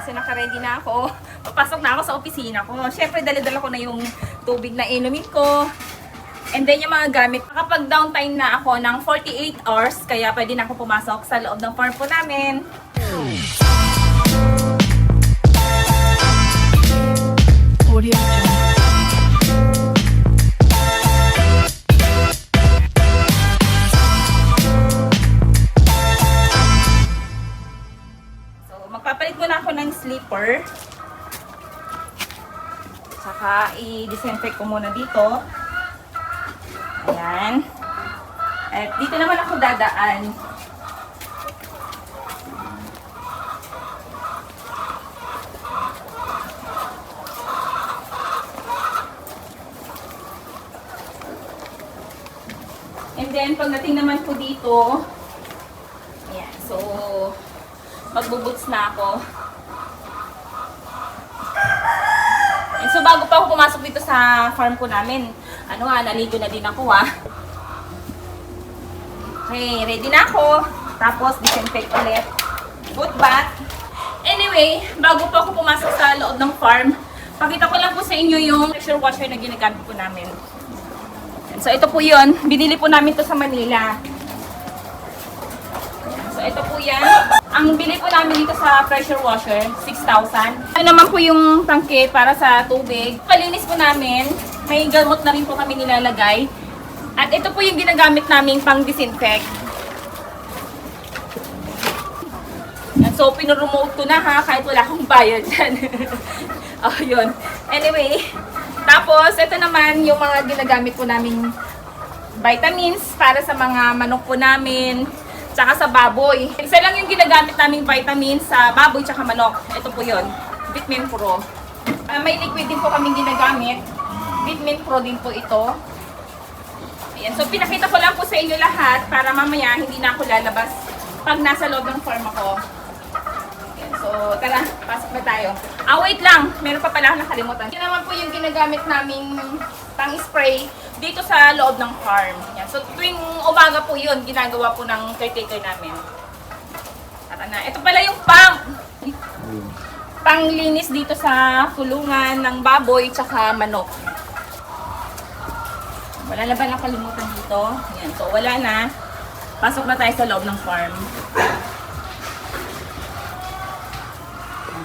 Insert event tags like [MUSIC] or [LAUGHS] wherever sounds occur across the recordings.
Ayan, so naka-ready na ako. [LAUGHS] Papasok na ako sa opisina ko. Siyempre, dala-dala ko na yung tubig na inumin ko. And then yung mga gamit, kapag downtime na ako ng 48 hours, kaya pwede na ako pumasok sa loob ng farm po namin. Audio So, magpapalit muna ako ng slipper. Saka, i-disinfect ko muna dito. Ayan. At dito naman ako dadaan. And then, pagdating naman po dito, magbubuts na ako. And so, bago pa ako pumasok dito sa farm ko namin, ano nga, naligo na din ako ah. Okay, ready na ako. Tapos, disinfect ulit. Foot bath. Anyway, bago pa ako pumasok sa loob ng farm, pakita ko lang po sa inyo yung pressure washer na ginagamit po namin. So, ito po yun. Binili po namin to sa Manila. So, ito po yan. Ang bili po namin dito sa pressure washer, 6,000. Ito naman po yung tangke para sa tubig. Palinis po namin. May gamot na rin po kami nilalagay. At ito po yung ginagamit namin pang disinfect. So, pinuremote ko na ha, kahit wala akong bayad dyan. [LAUGHS] oh, yun. Anyway, tapos, ito naman yung mga ginagamit po namin vitamins para sa mga manok po namin, tsaka sa baboy. Isa lang yung ginagamit naming vitamins sa baboy tsaka manok. Ito po yun, Vitamin Pro. Ah, may liquid din po kaming ginagamit. Vitamin Pro din po ito. Ayan, so pinakita ko lang po sa inyo lahat para mamaya hindi na ako lalabas pag nasa loob ng farm ako. So tara, pasok na tayo. Ah, wait lang, meron pa pala ako nakalimutan. Yan naman po yung ginagamit naming pang spray dito sa loob ng farm. Ayan, so tuwing umaga po yun, ginagawa po ng caretaker namin. Tara na. Ito pala yung pump. Panglinis dito sa kulungan ng baboy tsaka manok. Wala na ba nakalimutan dito? Ayan, so wala na. Pasok na tayo sa loob ng farm.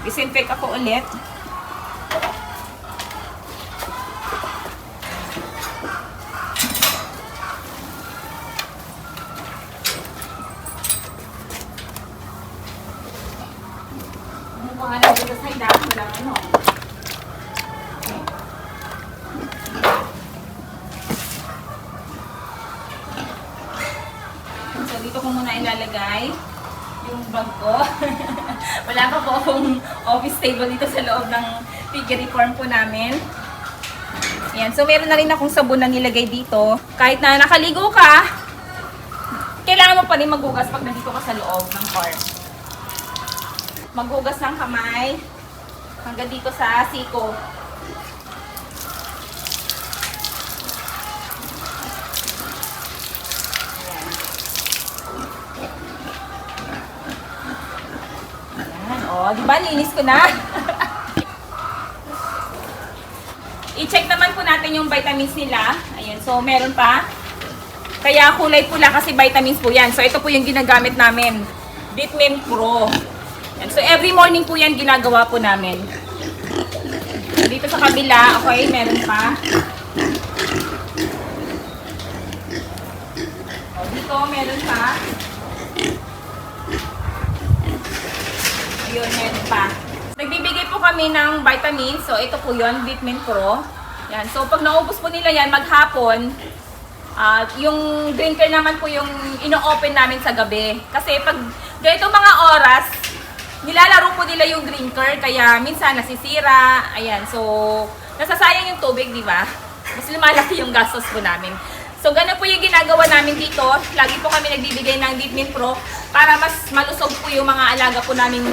Disinfect ako ulit. Ano. So, dito ko muna ilalagay yung bag ko. [LAUGHS] Wala pa po akong office table dito sa loob ng piggery farm po namin. Yan. So, meron na rin akong sabon na nilagay dito. Kahit na nakaligo ka, kailangan mo pa rin maghugas pag nandito ka sa loob ng farm. Maghugas ng kamay hanggang dito sa siko. Ayan. Ayan, o. Di ba, linis ko na? I-check naman po natin yung vitamins nila. Ayan, so meron pa. Kaya kulay pula kasi vitamins po yan. So ito po yung ginagamit namin. Vitamin Pro. Ayan, so every morning po yan ginagawa po namin. Dito sa kabila, okay, meron pa. O, dito, meron pa. Ayun, meron pa. Nagbibigay po kami ng vitamins. So, ito po yon Vitamin Pro. Yan. So, pag naubos po nila yan, maghapon, ah yung drinker naman po yung ino-open namin sa gabi. Kasi pag ganito mga oras, nilalaro po nila yung drinker. Kaya minsan nasisira. Ayan. So, nasasayang yung tubig, di ba? Mas lumalaki yung gastos po namin. So, ganun po yung ginagawa namin dito. Lagi po kami nagbibigay ng Vitamin Pro para mas malusog po yung mga alaga po namin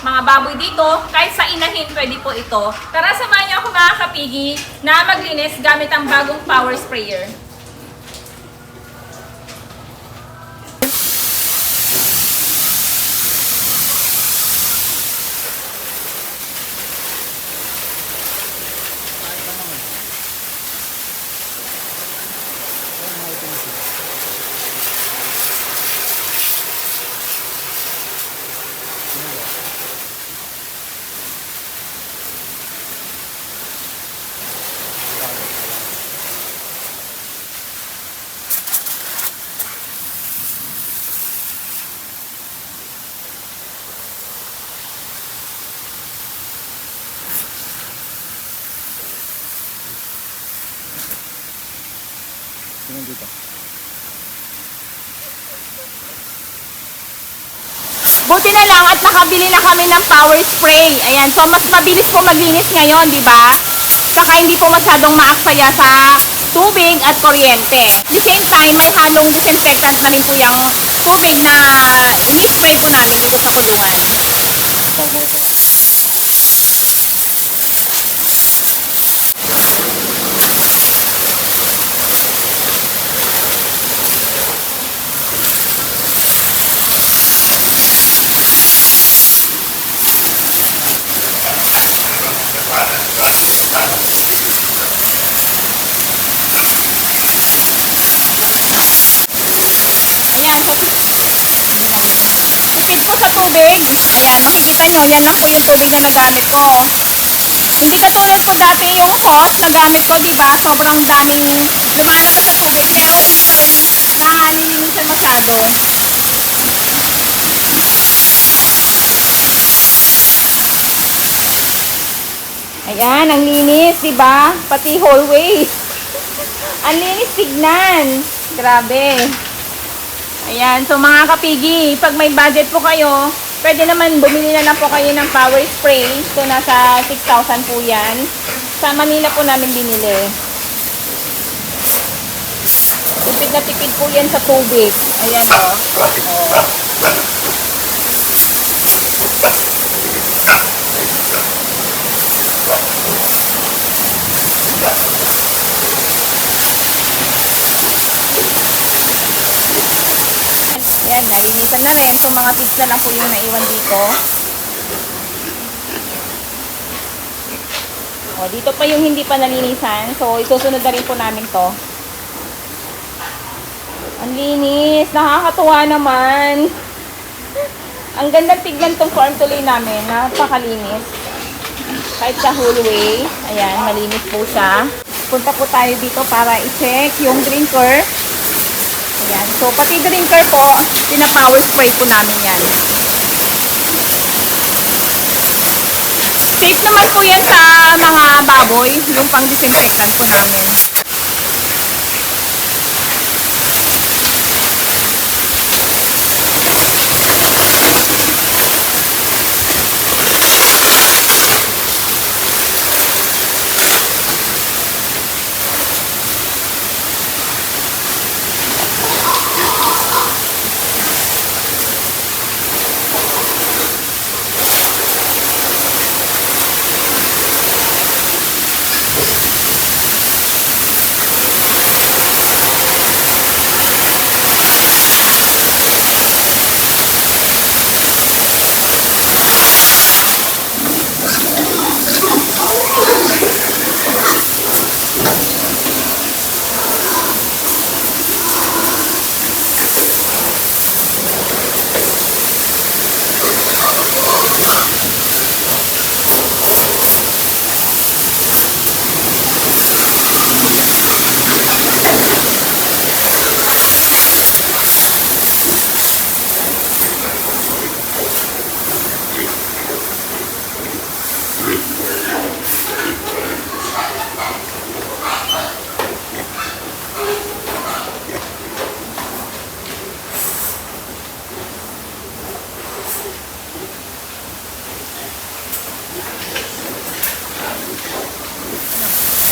mga baboy dito. Kahit sa inahin, pwede po ito. Tara, samahan niyo ako mga kapigi na maglinis gamit ang bagong power sprayer. Buti at nakabili na kami ng power spray. Ayan, so mas mabilis po maglinis ngayon, di ba? Saka hindi po masyadong maaksaya sa tubig at kuryente. At the same time, may halong disinfectant na rin po yung tubig na ini-spray po namin dito sa kulungan. Tanggal ko. Ayan, so tipid po sa tubig. Ayan, makikita nyo, yan lang po yung tubig na nagamit ko. Hindi katulad po dati yung hose na gamit ko, di ba? Sobrang daming lumalabas sa tubig, pero rin nalilinisan masyado. Ayan, ang linis, di ba? Pati hallway. [LAUGHS] ang linis tignan. Grabe. Ayan, so mga kapigi, pag may budget po kayo, pwede naman bumili na lang po kayo ng power spray. So, nasa 6,000 po yan. Sa Manila po namin binili. Tipid na tipid po yan sa tubig. Ayan o. Oh. Ayan, nalinisan na rin. So, mga tips na lang po yung naiwan dito. O, dito pa yung hindi pa nalinisan. So, isusunod na rin po namin to. Ang linis. Nakakatuwa naman. Ang ganda tignan tong farm tuloy namin. Napakalinis. Kahit sa hallway. Ayan, malinis po siya. Punta po tayo dito para i-check yung drinker. Ayan. So, pati drinker po, pina-power spray po namin yan. Safe naman po yan sa mga baboy, yung pang-disinfectant po namin.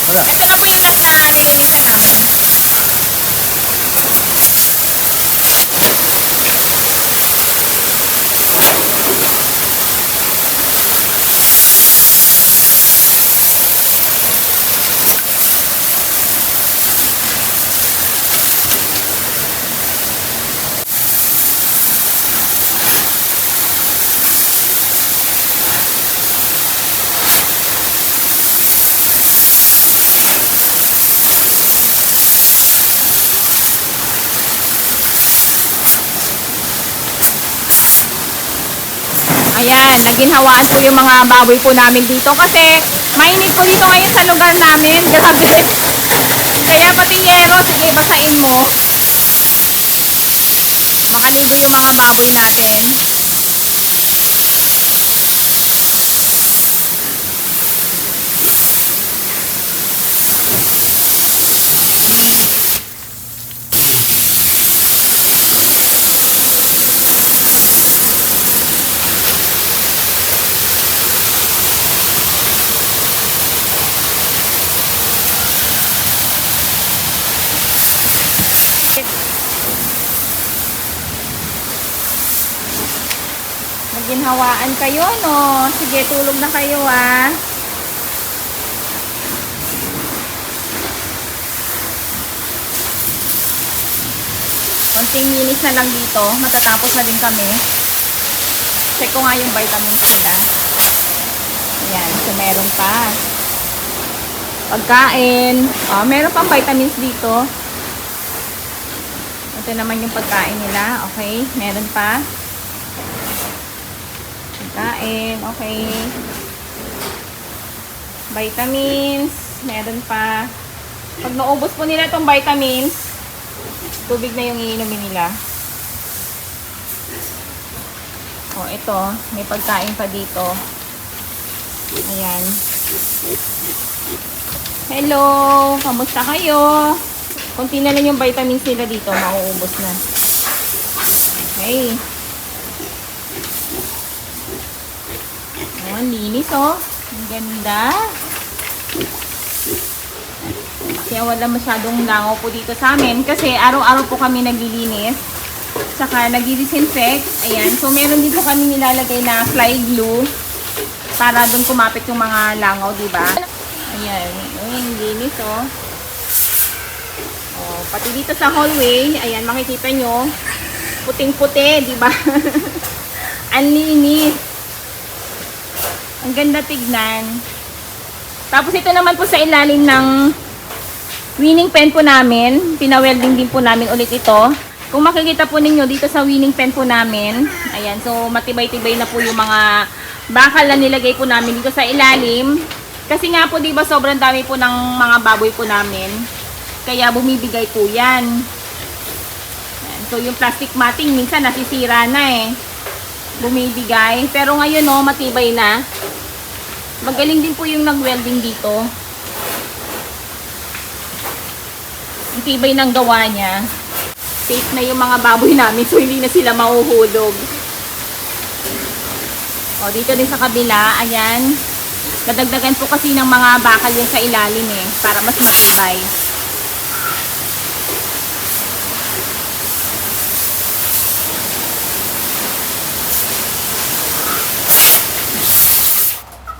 Ito na po naginhawaan po yung mga baboy po namin dito kasi mainit po dito ngayon sa lugar namin. Grabe. Kaya pati yero, sige, basain mo. Makaligo yung mga baboy natin. Maginhawaan kayo, no? Sige, tulog na kayo, ah. Konting minutes na lang dito. Matatapos na din kami. Check ko nga yung vitamins nila. Ayan, so meron pa. Pagkain. Oh, meron pang vitamins dito. Ito naman yung pagkain nila. Okay, meron pa. Pagkain, okay. Vitamins, meron pa. Pag naubos po nila itong vitamins, tubig na yung iinumin nila. O, ito, may pagkain pa dito. Ayan. Hello! Kamusta kayo? Kunti na lang yung vitamins nila dito, mauubos na. Okay. Ang linis oh. Ang ganda. Kaya wala masyadong langaw po dito sa amin kasi araw-araw po kami naglilinis. Saka nag-disinfect. Ayan. So, meron dito kami nilalagay na fly glue para doon kumapit yung mga langaw, di ba? Ayan. Ayan, linis oh. Oh, pati dito sa hallway, ayan, makikita nyo, puting-puti, di ba? [LAUGHS] Ang linis. Ang ganda tignan. Tapos ito naman po sa ilalim ng winning pen po namin. Pinawelding din po namin ulit ito. Kung makikita po ninyo dito sa winning pen po namin, ayan, so matibay-tibay na po yung mga bakal na nilagay po namin dito sa ilalim. Kasi nga po, di ba, sobrang dami po ng mga baboy po namin. Kaya bumibigay po yan. Ayan, so yung plastic matting, minsan nasisira na eh. Bumibigay. Pero ngayon, no, matibay na. Magaling din po yung nag-welding dito. Ang tibay ng gawa niya. Safe na yung mga baboy namin so hindi na sila mahuhulog. O, dito din sa kabila, ayan. Dadagdagan po kasi ng mga bakal yan sa ilalim eh, para mas matibay.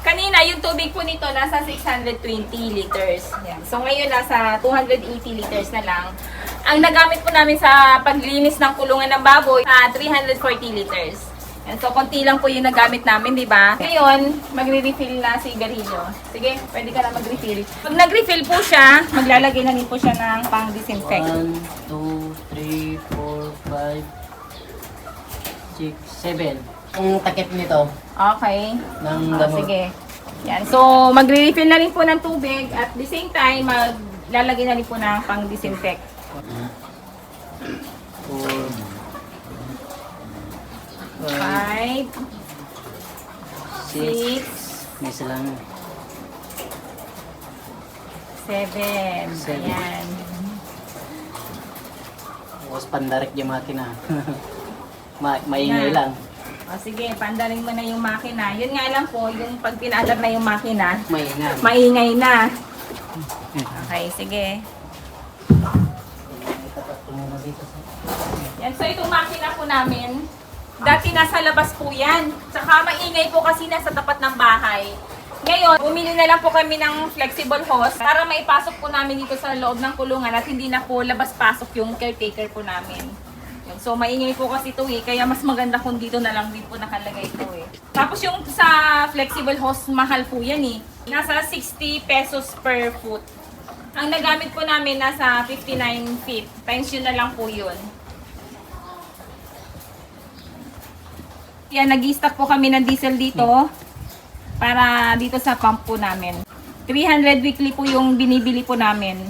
Kanina, yung tubig po nito nasa 620 liters. Yan. So ngayon nasa 280 liters na lang. Ang nagamit po namin sa paglinis ng kulungan ng baboy, sa 340 liters. Yan. So konti lang po yung nagamit namin, di ba? Ngayon, magre-refill na si Garillo. Sige, pwede ka na mag-refill. Pag nag-refill po siya, maglalagay na rin po siya ng pang-disinfect. 1, 2, 3, 4, 5, 6, 7. Ang takip nito Okay. ng Ah, gamot. sige. Yan. So, magre-refill na rin po ng tubig at the same time, maglalagay na rin po ng pang-disinfect. 4, 5, 5, 6, 6, may isa lang. 7. Seven. Ayan. Tapos pandarik yung makina. [LAUGHS] Ma maingay lang. O sige, pandarin mo na yung makina. Yun nga lang po, yung pag pinadar na yung makina, Maingay. maingay na. Okay, sige. Yan, so itong makina po namin, dati nasa labas po yan. Tsaka maingay po kasi nasa tapat ng bahay. Ngayon, bumili na lang po kami ng flexible hose para maipasok po namin dito sa loob ng kulungan at hindi na po labas-pasok yung caretaker po namin. So, maingay po kasi ito eh, kaya mas maganda kung dito na lang din po nakalagay ito eh. Tapos yung sa flexible hose, mahal po yan eh. Nasa 60 pesos per foot. Ang nagamit po namin nasa 59 feet. Times yun na lang po yun. Yan, nag-stock po kami ng diesel dito para dito sa pump po namin. 300 weekly po yung binibili po namin.